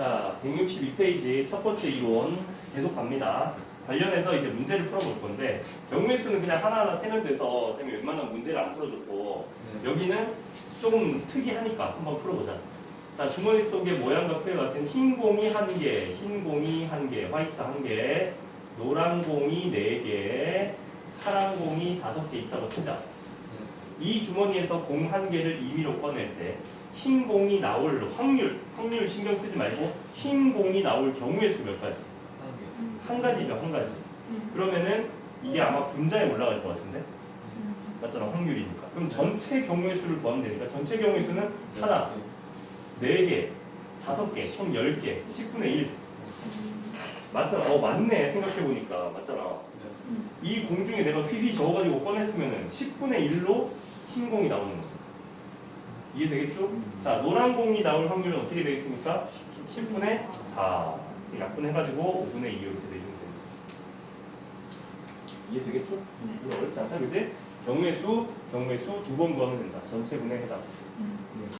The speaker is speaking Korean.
자, 162페이지 첫 번째 이론 계속 갑니다. 관련해서 이제 문제를 풀어볼 건데 경우의 수는 그냥 하나하나 세면 돼서 쌤이 웬만한 문제를 안 풀어줬고 네. 여기는 조금 특이하니까 한번 풀어보자. 자, 주머니 속에 모양과 크기 같은 흰 공이 한 개, 흰 공이 한 개, 화이트 한 개, 노란 공이 네 개, 파란 공이 다섯 개 있다고 치자. 이 주머니에서 공 한 개를 임의로 꺼낼 때 흰 공이 나올 확률, 확률 신경 쓰지 말고 흰 공이 나올 경우의 수 몇 가지? 한 가지죠, 한 가지. 그러면은 이게 아마 분자에 올라갈 것 같은데? 맞잖아, 확률이니까. 그럼 전체 경우의 수를 구하면 되니까 전체 경우의 수는 하나, 네 개, 다섯 개, 총 열 개, 10분의 1. 맞잖아. 어, 맞네. 생각해보니까. 맞잖아. 이 공 중에 내가 휘휘 저어가지고 꺼냈으면은 10분의 1로 흰 공이 나오는 거죠. 이해되겠죠? 자, 노란 공이 나올 확률은 어떻게 되겠습니까? 10분의 4. 약분해가지고 5분의 2 이렇게 내주면 됩니다. 이해되겠죠? 이거 어렵지 않다, 그지? 경우의 수, 경우의 수 두 번 구하면 된다. 전체 분에 해당.